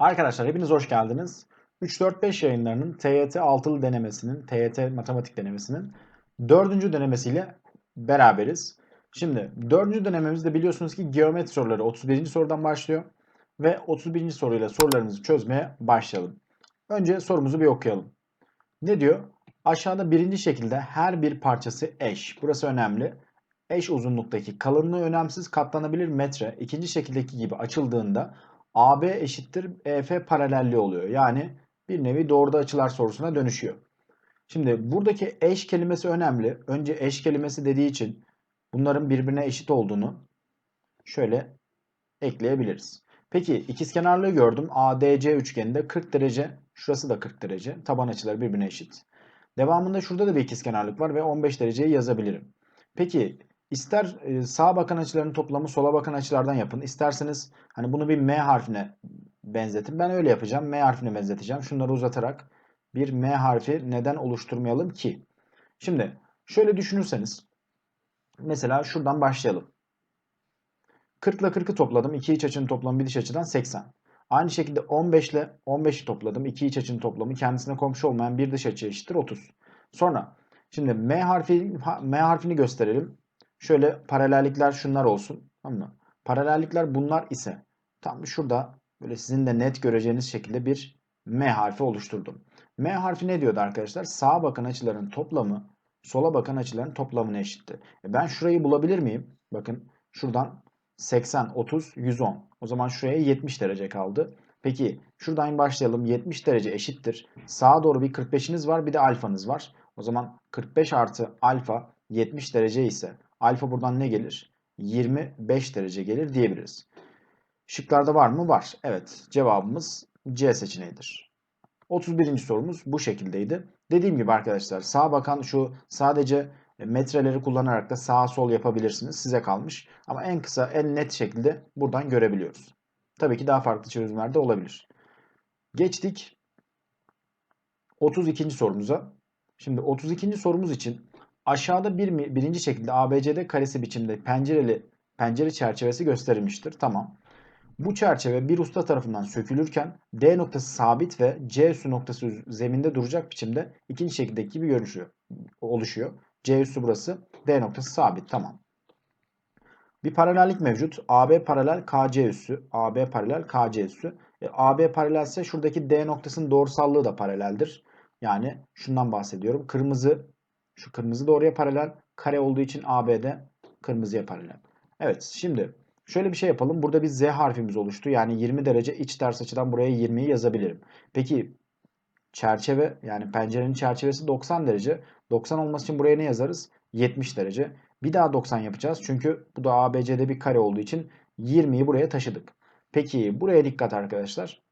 Arkadaşlar hepiniz hoş geldiniz. 3-4-5 yayınlarının TYT altılı denemesinin, TYT matematik denemesinin dördüncü denemesiyle beraberiz. Şimdi dördüncü denememizde biliyorsunuz ki geometri soruları 31. sorudan başlıyor. Ve 31. soruyla sorularımızı çözmeye başlayalım. Önce sorumuzu bir okuyalım. Ne diyor? Aşağıda birinci şekilde her bir parçası eş. Burası önemli. Eş uzunluktaki kalınlığı önemsiz katlanabilir metre. İkinci şekildeki gibi açıldığında AB eşittir EF paralelliği oluyor. Yani bir nevi doğruda açılar sorusuna dönüşüyor. Şimdi buradaki eş kelimesi önemli. Önce eş kelimesi dediği için bunların birbirine eşit olduğunu şöyle ekleyebiliriz. Peki ikizkenarlığı gördüm. ADC üçgeninde 40 derece, şurası da 40 derece. Taban açıları birbirine eşit. Devamında şurada da bir ikizkenarlık var ve 15 dereceyi yazabilirim. Peki ister e, sağa bakan açıların toplamı sola bakan açılardan yapın. İsterseniz hani bunu bir M harfine benzetin. Ben öyle yapacağım. M harfine benzeteceğim. Şunları uzatarak bir M harfi neden oluşturmayalım ki? Şimdi şöyle düşünürseniz mesela şuradan başlayalım. 40 ile 40'ı topladım. İki iç açının toplamı bir dış açıdan 80. Aynı şekilde 15 ile 15'i topladım. İki iç açının toplamı kendisine komşu olmayan bir dış açı eşittir 30. Sonra şimdi M harfi M harfini gösterelim. Şöyle paralellikler şunlar olsun. Tamam mı? Paralellikler bunlar ise tam şurada böyle sizin de net göreceğiniz şekilde bir M harfi oluşturdum. M harfi ne diyordu arkadaşlar? Sağa bakan açıların toplamı sola bakan açıların toplamına eşitti. E ben şurayı bulabilir miyim? Bakın şuradan 80, 30, 110. O zaman şuraya 70 derece kaldı. Peki şuradan başlayalım. 70 derece eşittir. Sağa doğru bir 45'iniz var bir de alfanız var. O zaman 45 artı alfa 70 derece ise alfa buradan ne gelir? 25 derece gelir diyebiliriz. Şıklarda var mı? Var. Evet cevabımız C seçeneğidir. 31. sorumuz bu şekildeydi. Dediğim gibi arkadaşlar sağa bakan şu sadece metreleri kullanarak da sağ sol yapabilirsiniz. Size kalmış. Ama en kısa en net şekilde buradan görebiliyoruz. Tabii ki daha farklı çözümler de olabilir. Geçtik 32. sorumuza. Şimdi 32. sorumuz için aşağıda bir birinci şekilde ABCD karesi biçimde pencereli pencere çerçevesi gösterilmiştir. Tamam. Bu çerçeve bir usta tarafından sökülürken D noktası sabit ve C üssü noktası zeminde duracak biçimde ikinci şekildeki gibi görünüşüyor, oluşuyor. C üssü burası. D noktası sabit. Tamam. Bir paralellik mevcut. AB paralel KC üssü. AB paralel KC üssü. E, AB paralelse şuradaki D noktasının doğrusallığı da paraleldir. Yani şundan bahsediyorum. Kırmızı şu kırmızı doğruya paralel. Kare olduğu için ABD kırmızıya paralel. Evet şimdi şöyle bir şey yapalım. Burada bir Z harfimiz oluştu. Yani 20 derece iç ters açıdan buraya 20'yi yazabilirim. Peki çerçeve yani pencerenin çerçevesi 90 derece. 90 olması için buraya ne yazarız? 70 derece. Bir daha 90 yapacağız. Çünkü bu da ABC'de bir kare olduğu için 20'yi buraya taşıdık. Peki buraya dikkat arkadaşlar.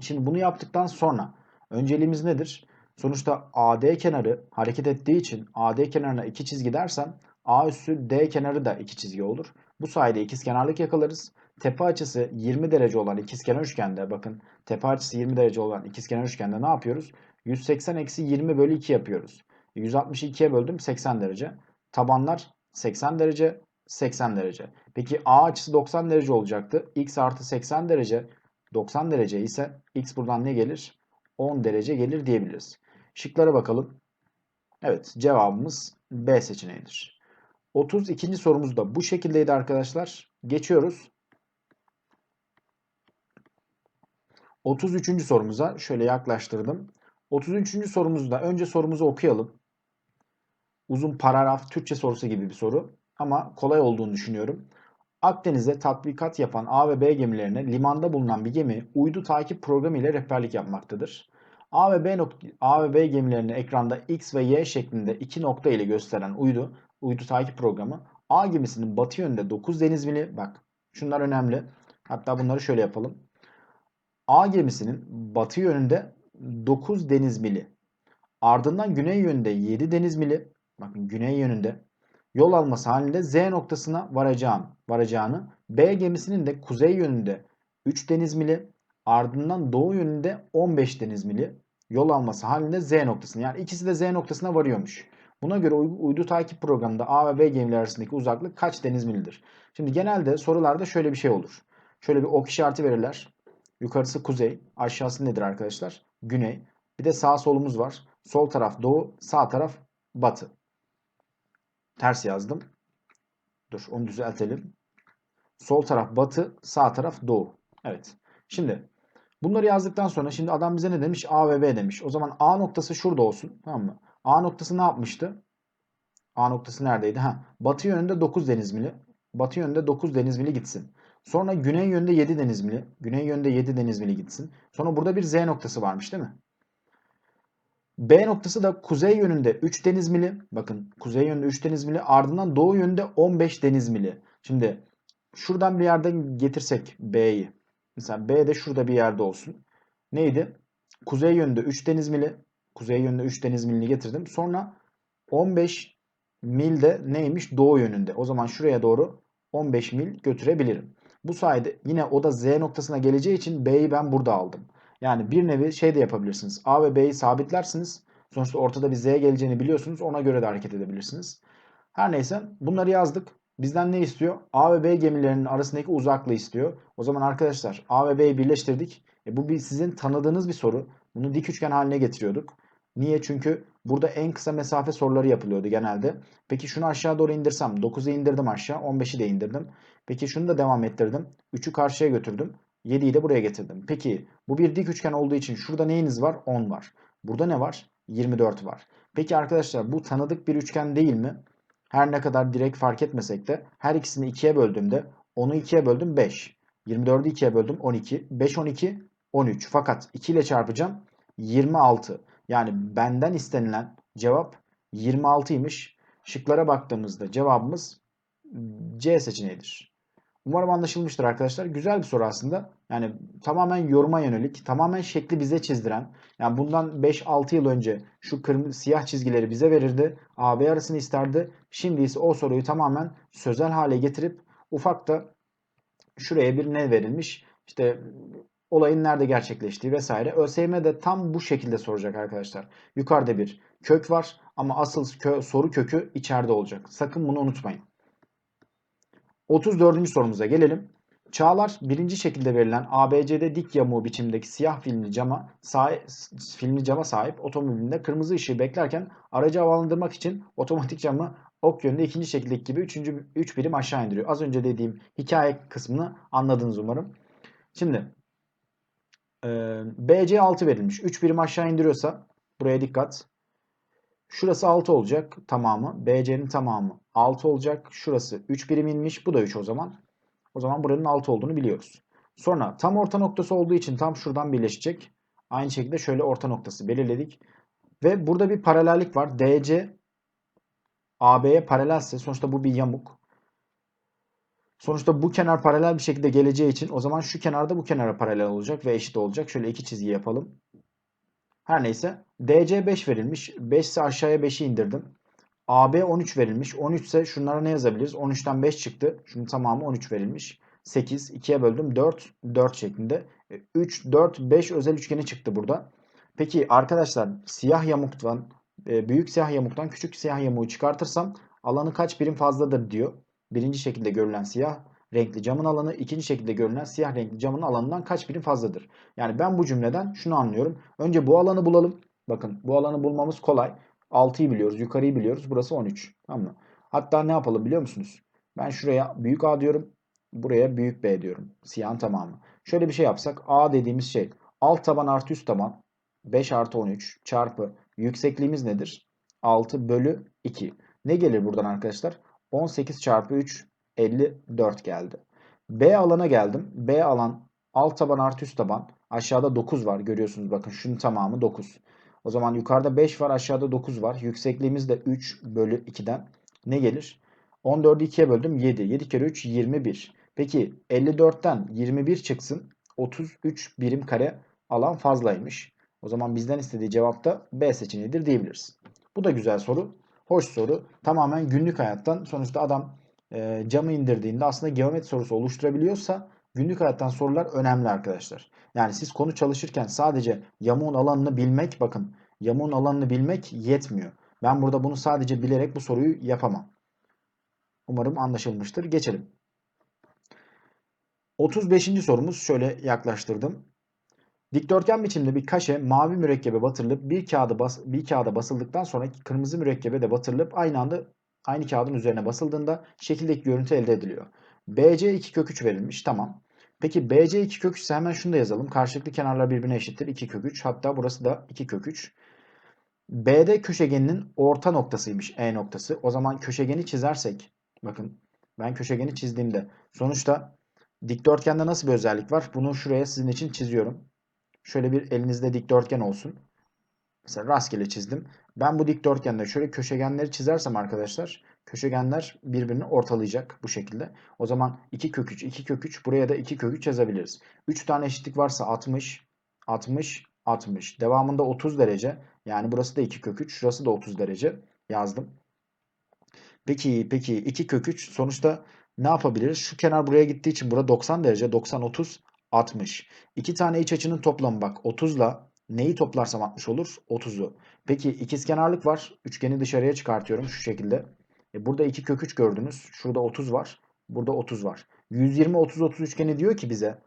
Şimdi bunu yaptıktan sonra önceliğimiz nedir? Sonuçta AD kenarı hareket ettiği için AD kenarına iki çizgi dersem A üssü D kenarı da iki çizgi olur. Bu sayede ikizkenarlık yakalarız. Tepe açısı 20 derece olan ikizkenar üçgende bakın tepe açısı 20 derece olan ikizkenar üçgende ne yapıyoruz? 180 eksi 20 bölü 2 yapıyoruz. 162'ye böldüm 80 derece. Tabanlar 80 derece 80 derece. Peki A açısı 90 derece olacaktı. X artı 80 derece 90 derece ise X buradan ne gelir? 10 derece gelir diyebiliriz. Şıklara bakalım. Evet cevabımız B seçeneğidir. 32. sorumuz da bu şekildeydi arkadaşlar. Geçiyoruz. 33. sorumuza şöyle yaklaştırdım. 33. sorumuzda önce sorumuzu okuyalım. Uzun paragraf Türkçe sorusu gibi bir soru ama kolay olduğunu düşünüyorum. Akdeniz'de tatbikat yapan A ve B gemilerine limanda bulunan bir gemi uydu takip programı ile rehberlik yapmaktadır. A ve B A ve B gemilerini ekranda X ve Y şeklinde iki nokta ile gösteren uydu uydu takip programı A gemisinin batı yönünde 9 deniz mili bak şunlar önemli. Hatta bunları şöyle yapalım. A gemisinin batı yönünde 9 deniz mili ardından güney yönünde 7 deniz mili bakın güney yönünde yol alması halinde Z noktasına varacağını, varacağını B gemisinin de kuzey yönünde 3 deniz mili ardından doğu yönünde 15 deniz mili yol alması halinde Z noktasına yani ikisi de Z noktasına varıyormuş. Buna göre uydu takip programında A ve B gemileri arasındaki uzaklık kaç deniz milidir? Şimdi genelde sorularda şöyle bir şey olur. Şöyle bir ok işareti verirler. Yukarısı kuzey. Aşağısı nedir arkadaşlar? Güney. Bir de sağ solumuz var. Sol taraf doğu, sağ taraf batı. Ters yazdım. Dur onu düzeltelim. Sol taraf batı, sağ taraf doğu. Evet. Şimdi bunları yazdıktan sonra şimdi adam bize ne demiş? A ve B demiş. O zaman A noktası şurada olsun. Tamam mı? A noktası ne yapmıştı? A noktası neredeydi? Ha, batı yönünde 9 deniz mili. Batı yönünde 9 deniz mili gitsin. Sonra güney yönünde 7 deniz mili. Güney yönünde 7 deniz mili gitsin. Sonra burada bir Z noktası varmış değil mi? B noktası da kuzey yönünde 3 deniz mili. Bakın kuzey yönünde 3 deniz mili. Ardından doğu yönünde 15 deniz mili. Şimdi şuradan bir yerden getirsek B'yi. Mesela B de şurada bir yerde olsun. Neydi? Kuzey yönünde 3 deniz mili. Kuzey yönünde 3 deniz milini getirdim. Sonra 15 mil de neymiş? Doğu yönünde. O zaman şuraya doğru 15 mil götürebilirim. Bu sayede yine o da Z noktasına geleceği için B'yi ben burada aldım. Yani bir nevi şey de yapabilirsiniz. A ve B'yi sabitlersiniz. Sonuçta ortada bir Z geleceğini biliyorsunuz. Ona göre de hareket edebilirsiniz. Her neyse bunları yazdık. Bizden ne istiyor? A ve B gemilerinin arasındaki uzaklığı istiyor. O zaman arkadaşlar A ve B'yi birleştirdik. E bu bir sizin tanıdığınız bir soru. Bunu dik üçgen haline getiriyorduk. Niye? Çünkü burada en kısa mesafe soruları yapılıyordu genelde. Peki şunu aşağı doğru indirsem. 9'u indirdim aşağı. 15'i de indirdim. Peki şunu da devam ettirdim. 3'ü karşıya götürdüm. 7'yi de buraya getirdim. Peki bu bir dik üçgen olduğu için şurada neyiniz var? 10 var. Burada ne var? 24 var. Peki arkadaşlar bu tanıdık bir üçgen değil mi? Her ne kadar direkt fark etmesek de her ikisini 2'ye böldüğümde 10'u 2'ye böldüm 5. 24'ü 2'ye böldüm 12. 5 12 13. Fakat 2 ile çarpacağım 26. Yani benden istenilen cevap 26'ymış. Şıklara baktığımızda cevabımız C seçeneğidir. Umarım anlaşılmıştır arkadaşlar. Güzel bir soru aslında. Yani tamamen yoruma yönelik, tamamen şekli bize çizdiren. Yani bundan 5-6 yıl önce şu kırmızı siyah çizgileri bize verirdi. AB arasını isterdi. Şimdi ise o soruyu tamamen sözel hale getirip ufak da şuraya bir ne verilmiş? İşte olayın nerede gerçekleştiği vesaire. ÖSYM de tam bu şekilde soracak arkadaşlar. Yukarıda bir kök var ama asıl kö soru kökü içeride olacak. Sakın bunu unutmayın. 34. sorumuza gelelim. Çağlar birinci şekilde verilen ABC'de dik yamuğu biçimdeki siyah filmli cama sahip, filmli cama sahip otomobilinde kırmızı ışığı beklerken aracı havalandırmak için otomatik camı ok yönünde ikinci şekildeki gibi üçüncü, üç birim aşağı indiriyor. Az önce dediğim hikaye kısmını anladınız umarım. Şimdi e, BC 6 verilmiş. 3 birim aşağı indiriyorsa buraya dikkat. Şurası 6 olacak tamamı. BC'nin tamamı 6 olacak. Şurası 3 birim inmiş. Bu da 3 o zaman. O zaman buranın 6 olduğunu biliyoruz. Sonra tam orta noktası olduğu için tam şuradan birleşecek. Aynı şekilde şöyle orta noktası belirledik. Ve burada bir paralellik var. DC AB'ye paralelse sonuçta bu bir yamuk. Sonuçta bu kenar paralel bir şekilde geleceği için o zaman şu kenarda bu kenara paralel olacak ve eşit olacak. Şöyle iki çizgi yapalım. Her neyse DC 5 verilmiş. 5 ise aşağıya 5'i indirdim. AB 13 verilmiş. 13 ise şunlara ne yazabiliriz? 13'ten 5 çıktı. Şunun tamamı 13 verilmiş. 8 2'ye böldüm 4 4 şeklinde. 3 4 5 özel üçgeni çıktı burada. Peki arkadaşlar siyah yamuktan e, büyük siyah yamuktan küçük siyah yamuğu çıkartırsam alanı kaç birim fazladır diyor. Birinci şekilde görülen siyah renkli camın alanı ikinci şekilde görünen siyah renkli camın alanından kaç birim fazladır? Yani ben bu cümleden şunu anlıyorum. Önce bu alanı bulalım. Bakın bu alanı bulmamız kolay. 6'yı biliyoruz. Yukarıyı biliyoruz. Burası 13. Tamam mı? Hatta ne yapalım biliyor musunuz? Ben şuraya büyük A diyorum. Buraya büyük B diyorum. Siyahın tamamı. Şöyle bir şey yapsak. A dediğimiz şey alt taban artı üst taban 5 artı 13 çarpı yüksekliğimiz nedir? 6 bölü 2. Ne gelir buradan arkadaşlar? 18 çarpı 3 54 geldi. B alana geldim. B alan alt taban artı üst taban. Aşağıda 9 var görüyorsunuz bakın şunun tamamı 9. O zaman yukarıda 5 var aşağıda 9 var. Yüksekliğimiz de 3 bölü 2'den ne gelir? 14'ü 2'ye böldüm 7. 7 kere 3 21. Peki 54'ten 21 çıksın. 33 birim kare alan fazlaymış. O zaman bizden istediği cevap da B seçeneğidir diyebiliriz. Bu da güzel soru. Hoş soru. Tamamen günlük hayattan. Sonuçta adam e, camı indirdiğinde aslında geometri sorusu oluşturabiliyorsa günlük hayattan sorular önemli arkadaşlar. Yani siz konu çalışırken sadece yamuğun alanını bilmek bakın yamuğun alanını bilmek yetmiyor. Ben burada bunu sadece bilerek bu soruyu yapamam. Umarım anlaşılmıştır. Geçelim. 35. sorumuz şöyle yaklaştırdım. Dikdörtgen biçimde bir kaşe mavi mürekkebe batırılıp bir kağıda bas, bir kağıda basıldıktan sonra kırmızı mürekkebe de batırılıp aynı anda aynı kağıdın üzerine basıldığında şekildeki görüntü elde ediliyor. BC 2 kök 3 verilmiş. Tamam. Peki BC 2 kök 3 ise hemen şunu da yazalım. Karşılıklı kenarlar birbirine eşittir. 2 kök 3. Hatta burası da 2 kök 3. BD köşegeninin orta noktasıymış E noktası. O zaman köşegeni çizersek bakın ben köşegeni çizdiğimde sonuçta dikdörtgende nasıl bir özellik var? Bunu şuraya sizin için çiziyorum. Şöyle bir elinizde dikdörtgen olsun. Mesela rastgele çizdim. Ben bu dikdörtgende şöyle köşegenleri çizersem arkadaşlar köşegenler birbirini ortalayacak bu şekilde. O zaman 2 kök 3, 2 kök 3 buraya da 2 kök 3 yazabiliriz. 3 tane eşitlik varsa 60, 60, 60. Devamında 30 derece. Yani burası da 2 kök 3, şurası da 30 derece yazdım. Peki peki 2 kök 3 sonuçta ne yapabiliriz? Şu kenar buraya gittiği için burada 90 derece 90 30 60. İki tane iç açının toplamı bak 30 ile neyi toplarsam 60 olur? 30'u. Peki ikizkenarlık var. Üçgeni dışarıya çıkartıyorum şu şekilde. E burada 2 kök 3 gördünüz. Şurada 30 var. Burada 30 var. 120 30 30 üçgeni diyor ki bize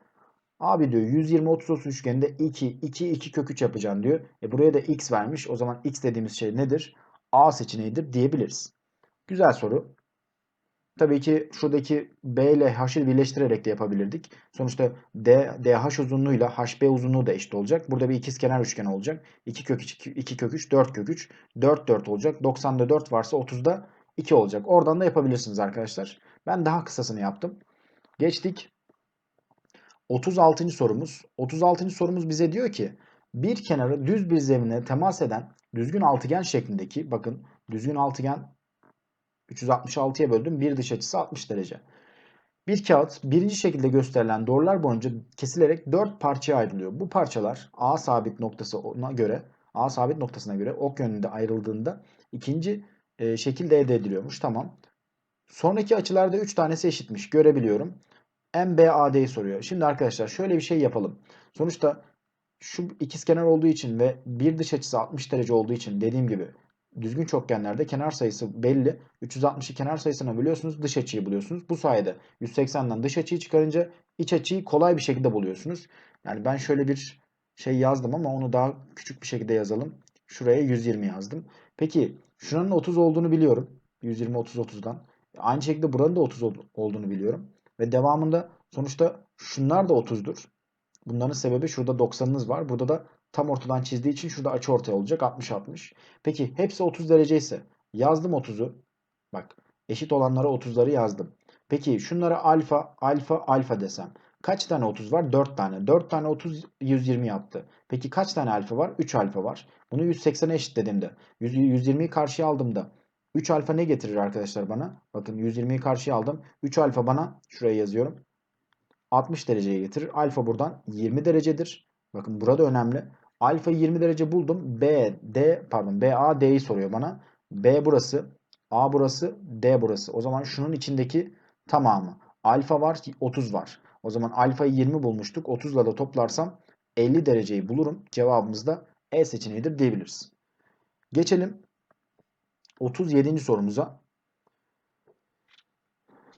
Abi diyor 120 30 30 üçgeninde 2 2 2 kök 3 yapacaksın diyor. E buraya da x vermiş. O zaman x dediğimiz şey nedir? A seçeneğidir diyebiliriz. Güzel soru. Tabii ki şuradaki B ile H'ı birleştirerek de yapabilirdik. Sonuçta D, DH uzunluğuyla HB uzunluğu da eşit olacak. Burada bir ikizkenar üçgen olacak. 2 kök 2, 2 kök 3, 4 kök 3, 4 4 olacak. 90'da 4 varsa 30'da 2 olacak. Oradan da yapabilirsiniz arkadaşlar. Ben daha kısasını yaptım. Geçtik. 36. sorumuz. 36. sorumuz bize diyor ki bir kenarı düz bir zemine temas eden düzgün altıgen şeklindeki bakın düzgün altıgen 366'ya böldüm. Bir dış açısı 60 derece. Bir kağıt birinci şekilde gösterilen doğrular boyunca kesilerek 4 parçaya ayrılıyor. Bu parçalar A sabit noktasına göre A sabit noktasına göre ok yönünde ayrıldığında ikinci e, şekilde elde ediliyormuş. Tamam. Sonraki açılarda 3 tanesi eşitmiş. Görebiliyorum. MBAD'yi soruyor. Şimdi arkadaşlar şöyle bir şey yapalım. Sonuçta şu ikizkenar olduğu için ve bir dış açısı 60 derece olduğu için dediğim gibi düzgün çokgenlerde kenar sayısı belli. 360'ı kenar sayısına bölüyorsunuz. Dış açıyı buluyorsunuz. Bu sayede 180'den dış açıyı çıkarınca iç açıyı kolay bir şekilde buluyorsunuz. Yani ben şöyle bir şey yazdım ama onu daha küçük bir şekilde yazalım. Şuraya 120 yazdım. Peki şuranın 30 olduğunu biliyorum. 120 30 30'dan. Aynı şekilde buranın da 30 olduğunu biliyorum. Ve devamında sonuçta şunlar da 30'dur. Bunların sebebi şurada 90'ınız var. Burada da tam ortadan çizdiği için şurada açı ortaya olacak 60-60. Peki hepsi 30 derece ise yazdım 30'u. Bak eşit olanlara 30'ları yazdım. Peki şunlara alfa alfa alfa desem. Kaç tane 30 var? 4 tane. 4 tane 30 120 yaptı. Peki kaç tane alfa var? 3 alfa var. Bunu 180'e eşitlediğimde 120'yi karşıya aldığımda 3 alfa ne getirir arkadaşlar bana? Bakın 120'yi karşıya aldım. 3 alfa bana şuraya yazıyorum. 60 dereceye getirir. Alfa buradan 20 derecedir. Bakın burada önemli. Alfa 20 derece buldum. B, D pardon B, A, D'yi soruyor bana. B burası. A burası. D burası. O zaman şunun içindeki tamamı. Alfa var 30 var. O zaman alfayı 20 bulmuştuk. 30 ile de toplarsam 50 dereceyi bulurum. Cevabımız da E seçeneğidir diyebiliriz. Geçelim 37. sorumuza.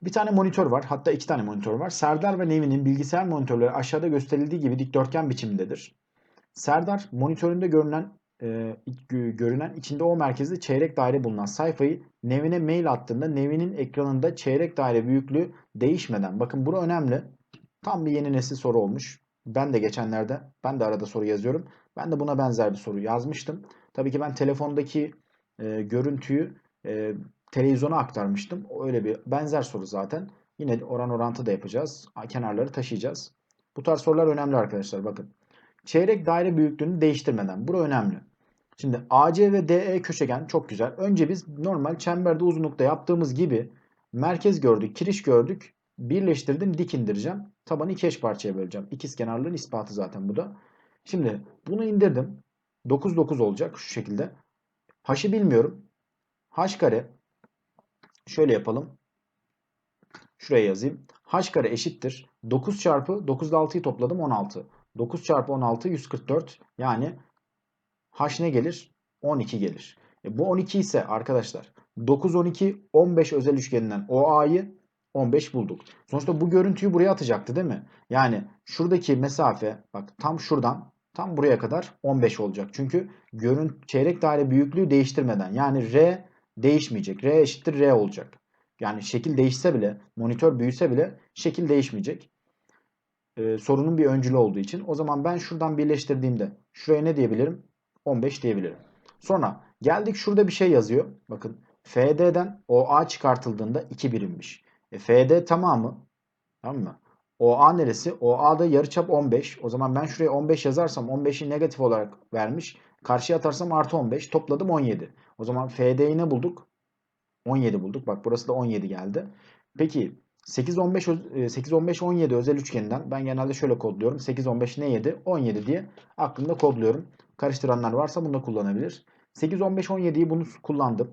Bir tane monitör var. Hatta iki tane monitör var. Serdar ve Nevin'in bilgisayar monitörleri aşağıda gösterildiği gibi dikdörtgen biçimindedir. Serdar monitöründe görünen e, görünen içinde o merkezde çeyrek daire bulunan sayfayı Nevin'e mail attığında Nevin'in ekranında çeyrek daire büyüklüğü değişmeden bakın bura önemli. Tam bir yeni nesil soru olmuş. Ben de geçenlerde ben de arada soru yazıyorum. Ben de buna benzer bir soru yazmıştım. Tabii ki ben telefondaki e, görüntüyü e, televizyona aktarmıştım. Öyle bir benzer soru zaten. Yine oran orantı da yapacağız. Kenarları taşıyacağız. Bu tarz sorular önemli arkadaşlar bakın. Çeyrek daire büyüklüğünü değiştirmeden. Bura önemli. Şimdi AC ve DE köşegen çok güzel. Önce biz normal çemberde uzunlukta yaptığımız gibi merkez gördük, kiriş gördük. Birleştirdim, dik indireceğim. Tabanı iki eş parçaya böleceğim. İkiz kenarlığın ispatı zaten bu da. Şimdi bunu indirdim. 9 9 olacak şu şekilde. H'ı bilmiyorum. H kare şöyle yapalım. Şuraya yazayım. H kare eşittir. 9 çarpı 9 ile 6'yı topladım 16. 9 çarpı 16 144. Yani H ne gelir? 12 gelir. E bu 12 ise arkadaşlar 9 12 15 özel üçgeninden OA'yı 15 bulduk. Sonuçta bu görüntüyü buraya atacaktı değil mi? Yani şuradaki mesafe bak tam şuradan tam buraya kadar 15 olacak. Çünkü görün çeyrek daire büyüklüğü değiştirmeden yani R değişmeyecek. R eşittir R olacak. Yani şekil değişse bile monitör büyüse bile şekil değişmeyecek. Ee, sorunun bir öncülü olduğu için. O zaman ben şuradan birleştirdiğimde şuraya ne diyebilirim? 15 diyebilirim. Sonra geldik şurada bir şey yazıyor. Bakın FD'den OA çıkartıldığında 2 birimmiş. E, FD tamamı tamam mı? OA neresi? OA'da yarıçap 15. O zaman ben şuraya 15 yazarsam 15'i negatif olarak vermiş. Karşıya atarsam artı 15. Topladım 17. O zaman FD'yi ne bulduk? 17 bulduk. Bak burası da 17 geldi. Peki 8 15 8 15 17 özel üçgeninden ben genelde şöyle kodluyorum. 8 15 ne 7? 17 diye aklımda kodluyorum. Karıştıranlar varsa bunu da kullanabilir. 8 15 17'yi bunu kullandım.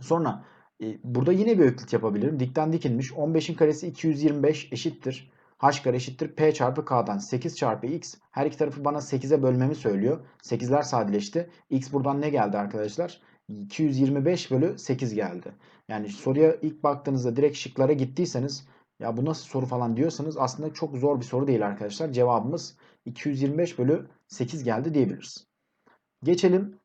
Sonra e, burada yine bir öklit yapabilirim. Dikten dikilmiş. 15'in karesi 225 eşittir. H kare eşittir P çarpı K'dan 8 çarpı X. Her iki tarafı bana 8'e bölmemi söylüyor. 8'ler sadeleşti. X buradan ne geldi arkadaşlar? 225 bölü 8 geldi. Yani soruya ilk baktığınızda direkt şıklara gittiyseniz ya bu nasıl soru falan diyorsanız aslında çok zor bir soru değil arkadaşlar. Cevabımız 225 bölü 8 geldi diyebiliriz. Geçelim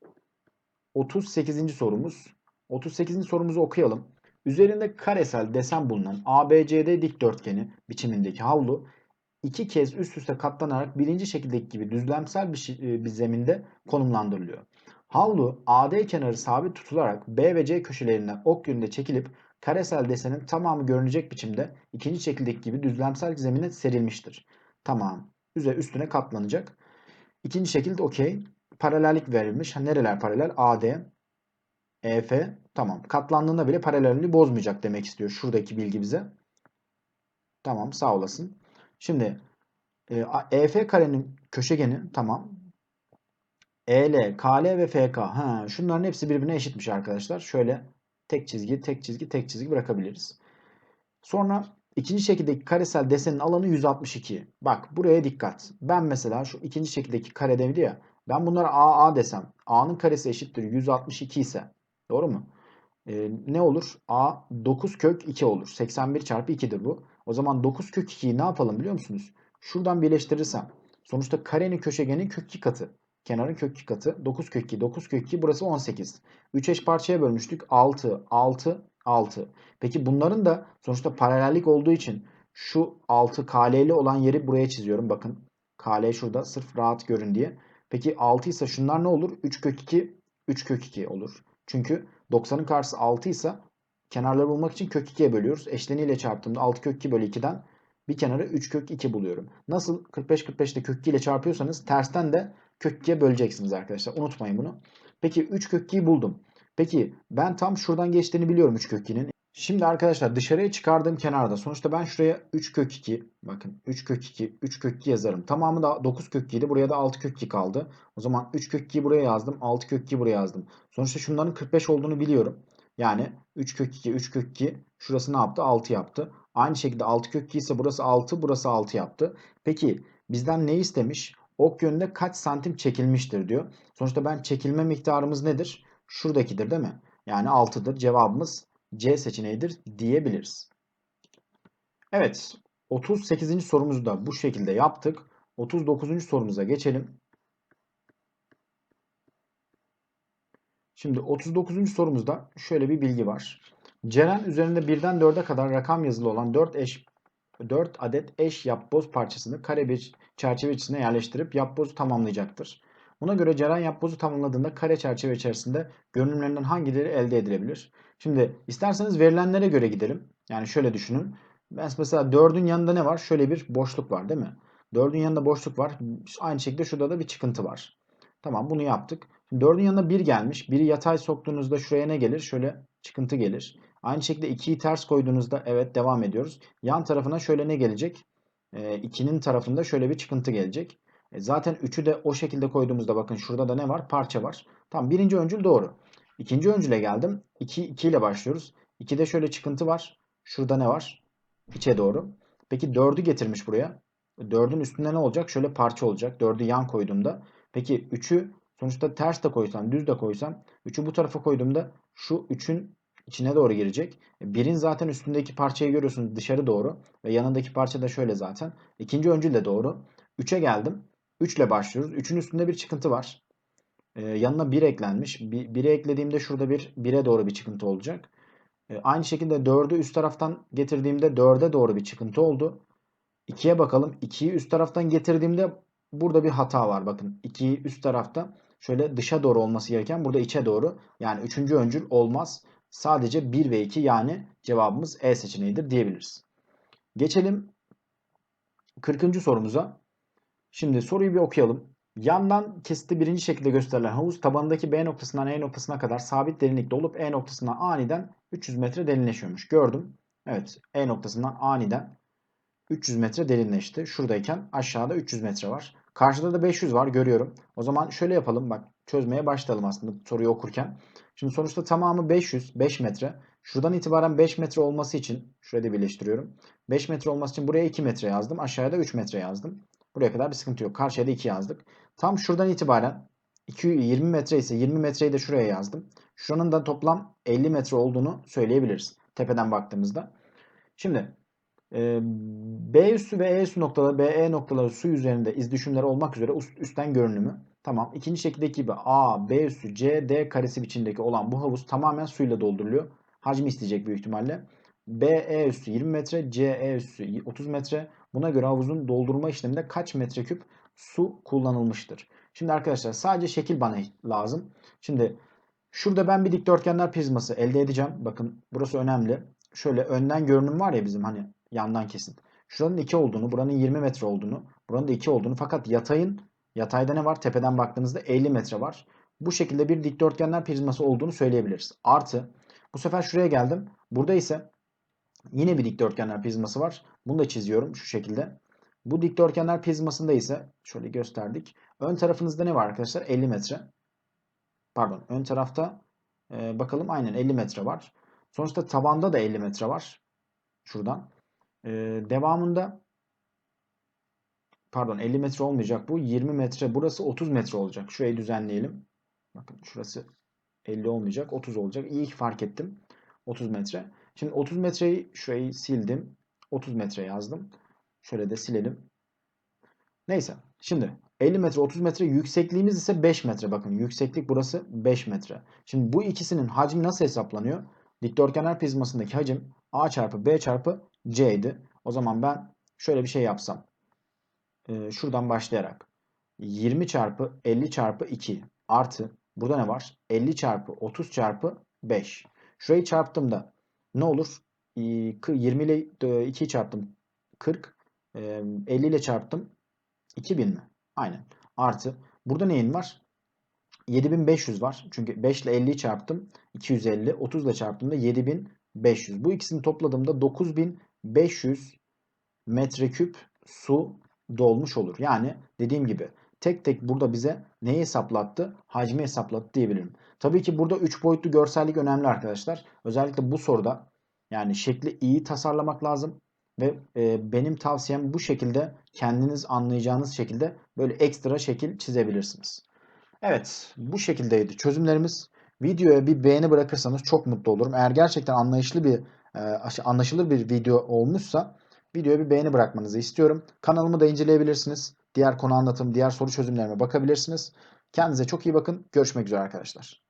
38. sorumuz. 38. sorumuzu okuyalım. Üzerinde karesel desen bulunan ABCD dikdörtgeni biçimindeki havlu iki kez üst üste katlanarak birinci şekildeki gibi düzlemsel bir, bir zeminde konumlandırılıyor. Havlu AD kenarı sabit tutularak B ve C köşelerinden ok yönünde çekilip karesel desenin tamamı görünecek biçimde ikinci şekildeki gibi düzlemsel zemine serilmiştir. Tamam. Üze üstüne katlanacak. İkinci şekilde okey. Paralellik verilmiş. Nereler paralel? AD, EF. Tamam. Katlandığında bile paralelliği bozmayacak demek istiyor. Şuradaki bilgi bize. Tamam. Sağ olasın. Şimdi EF karenin köşegeni tamam. EL, KL ve FK. Ha, şunların hepsi birbirine eşitmiş arkadaşlar. Şöyle tek çizgi, tek çizgi, tek çizgi bırakabiliriz. Sonra ikinci şekildeki karesel desenin alanı 162. Bak buraya dikkat. Ben mesela şu ikinci şekildeki kare demdi ya. Ben bunlara AA desem. A'nın karesi eşittir 162 ise. Doğru mu? Ee, ne olur? A 9 kök 2 olur. 81 çarpı 2'dir bu. O zaman 9 kök 2'yi ne yapalım biliyor musunuz? Şuradan birleştirirsem. Sonuçta karenin köşegenin kök 2 katı. Kenarın kök 2 katı. 9 kök 2. 9 kök 2 burası 18. 3 eş parçaya bölmüştük. 6, 6, 6. Peki bunların da sonuçta paralellik olduğu için şu 6 KL'li olan yeri buraya çiziyorum. Bakın KL şurada sırf rahat görün diye. Peki 6 ise şunlar ne olur? 3 kök 2, 3 kök 2 olur. Çünkü 90'ın karşısı 6 ise kenarları bulmak için kök 2'ye bölüyoruz. Eşleniyle çarptığımda 6 kök 2 bölü 2'den bir kenarı 3 kök 2 buluyorum. Nasıl 45 45'te kök 2 ile çarpıyorsanız tersten de kök 2'ye böleceksiniz arkadaşlar. Unutmayın bunu. Peki 3 kök 2'yi buldum. Peki ben tam şuradan geçtiğini biliyorum 3 kök 2'nin. Şimdi arkadaşlar dışarıya çıkardığım kenarda sonuçta ben şuraya 3 kök 2 bakın 3 kök 2 3 kök 2 yazarım. Tamamı da 9 kök 2 idi. Buraya da 6 kök 2 kaldı. O zaman 3 kök 2'yi buraya yazdım. 6 kök 2'yi buraya yazdım. Sonuçta şunların 45 olduğunu biliyorum. Yani 3 kök 2 3 kök 2 şurası ne yaptı? 6 yaptı. Aynı şekilde 6 kök 2 ise burası 6 burası 6 yaptı. Peki bizden ne istemiş? Ok yönünde kaç santim çekilmiştir diyor. Sonuçta ben çekilme miktarımız nedir? Şuradakidir değil mi? Yani 6'dır. Cevabımız C seçeneğidir diyebiliriz. Evet. 38. sorumuzu da bu şekilde yaptık. 39. sorumuza geçelim. Şimdi 39. sorumuzda şöyle bir bilgi var. Ceren üzerinde birden 4'e kadar rakam yazılı olan 4 eş 4 adet eş yapboz parçasını kare bir çerçeve içine yerleştirip yapbozu tamamlayacaktır. Buna göre Ceren yapbozu tamamladığında kare çerçeve içerisinde görünümlerinden hangileri elde edilebilir? Şimdi isterseniz verilenlere göre gidelim. Yani şöyle düşünün. Ben mesela 4'ün yanında ne var? Şöyle bir boşluk var değil mi? 4'ün yanında boşluk var. Aynı şekilde şurada da bir çıkıntı var. Tamam bunu yaptık. Şimdi 4'ün yanına 1 gelmiş. 1'i yatay soktuğunuzda şuraya ne gelir? Şöyle çıkıntı gelir. Aynı şekilde 2'yi ters koyduğunuzda evet devam ediyoruz. Yan tarafına şöyle ne gelecek? 2'nin e, tarafında şöyle bir çıkıntı gelecek. E, zaten 3'ü de o şekilde koyduğumuzda bakın şurada da ne var? Parça var. Tamam birinci öncül doğru. İkinci öncüle geldim. 2, 2 ile başlıyoruz. 2'de şöyle çıkıntı var. Şurada ne var? İçe doğru. Peki 4'ü getirmiş buraya. 4'ün üstünde ne olacak? Şöyle parça olacak. 4'ü yan koyduğumda. Peki 3'ü sonuçta ters de koysam, düz de koysam 3'ü bu tarafa koyduğumda şu 3'ün içine doğru girecek. 1'in zaten üstündeki parçayı görüyorsunuz dışarı doğru ve yanındaki parça da şöyle zaten. İkinci öncül de doğru. 3'e geldim. 3 ile başlıyoruz. 3'ün üstünde bir çıkıntı var. Ee, yanına 1 eklenmiş. 1'e eklediğimde şurada bir 1'e doğru bir çıkıntı olacak. Ee, aynı şekilde 4'ü üst taraftan getirdiğimde 4'e doğru bir çıkıntı oldu. 2'ye bakalım. 2'yi üst taraftan getirdiğimde burada bir hata var. Bakın 2'yi üst tarafta şöyle dışa doğru olması gereken burada içe doğru. Yani 3. öncül olmaz. Sadece 1 ve 2 yani cevabımız E seçeneğidir diyebiliriz. Geçelim 40. sorumuza. Şimdi soruyu bir okuyalım. Yandan kesiti birinci şekilde gösterilen havuz tabanındaki B noktasından E noktasına kadar sabit derinlikte olup E noktasından aniden 300 metre derinleşiyormuş. Gördüm. Evet E noktasından aniden 300 metre derinleşti. Şuradayken aşağıda 300 metre var. Karşıda da 500 var görüyorum. O zaman şöyle yapalım bak çözmeye başlayalım aslında soruyu okurken. Şimdi sonuçta tamamı 500, 5 metre. Şuradan itibaren 5 metre olması için şuraya da birleştiriyorum. 5 metre olması için buraya 2 metre yazdım. Aşağıya da 3 metre yazdım. Buraya kadar bir sıkıntı yok. Karşıya da 2 yazdık. Tam şuradan itibaren 20 metre ise 20 metreyi de şuraya yazdım. Şuranın da toplam 50 metre olduğunu söyleyebiliriz. Tepeden baktığımızda. Şimdi e, B üssü ve E üssü noktaları, BE noktaları su üzerinde iz düşümleri olmak üzere üst, üstten görünümü. Tamam. İkinci şekildeki gibi A, B üssü, C, D karesi biçimindeki olan bu havuz tamamen suyla dolduruluyor. Hacmi isteyecek büyük ihtimalle. BE üssü 20 metre, CE üssü 30 metre. Buna göre havuzun doldurma işleminde kaç metreküp su kullanılmıştır? Şimdi arkadaşlar sadece şekil bana lazım. Şimdi şurada ben bir dikdörtgenler prizması elde edeceğim. Bakın burası önemli. Şöyle önden görünüm var ya bizim hani yandan kesin. Şuranın 2 olduğunu, buranın 20 metre olduğunu, buranın da 2 olduğunu fakat yatayın yatayda ne var? Tepeden baktığınızda 50 metre var. Bu şekilde bir dikdörtgenler prizması olduğunu söyleyebiliriz. Artı bu sefer şuraya geldim. Burada ise yine bir dikdörtgenler prizması var. Bunu da çiziyorum şu şekilde. Bu dikdörtgenler prizmasında ise şöyle gösterdik. Ön tarafınızda ne var arkadaşlar? 50 metre. Pardon ön tarafta e, bakalım aynen 50 metre var. Sonuçta tabanda da 50 metre var. Şuradan. E, devamında pardon 50 metre olmayacak bu. 20 metre. Burası 30 metre olacak. Şurayı düzenleyelim. Bakın şurası 50 olmayacak. 30 olacak. İyi fark ettim. 30 metre. Şimdi 30 metreyi şurayı sildim. 30 metre yazdım. Şöyle de silelim. Neyse. Şimdi 50 metre 30 metre yüksekliğimiz ise 5 metre. Bakın yükseklik burası 5 metre. Şimdi bu ikisinin hacmi nasıl hesaplanıyor? Dikdörtgenler prizmasındaki hacim A çarpı B çarpı C idi. O zaman ben şöyle bir şey yapsam. Ee, şuradan başlayarak. 20 çarpı 50 çarpı 2 artı burada ne var? 50 çarpı 30 çarpı 5. Şurayı çarptığımda ne olur? 20 ile 2'yi çarptım 40. 50 ile çarptım 2000 mi? Aynen. Artı. Burada neyin var? 7500 var. Çünkü 5 ile 50'yi çarptım. 250. 30 ile çarptığımda 7500. Bu ikisini topladığımda 9500 metreküp su dolmuş olur. Yani dediğim gibi tek tek burada bize neyi hesaplattı? Hacmi hesaplattı diyebilirim. Tabii ki burada 3 boyutlu görsellik önemli arkadaşlar. Özellikle bu soruda yani şekli iyi tasarlamak lazım. Ve e, benim tavsiyem bu şekilde kendiniz anlayacağınız şekilde böyle ekstra şekil çizebilirsiniz. Evet bu şekildeydi çözümlerimiz. Videoya bir beğeni bırakırsanız çok mutlu olurum. Eğer gerçekten anlayışlı bir e, anlaşılır bir video olmuşsa videoya bir beğeni bırakmanızı istiyorum. Kanalımı da inceleyebilirsiniz. Diğer konu anlatım, diğer soru çözümlerime bakabilirsiniz. Kendinize çok iyi bakın. Görüşmek üzere arkadaşlar.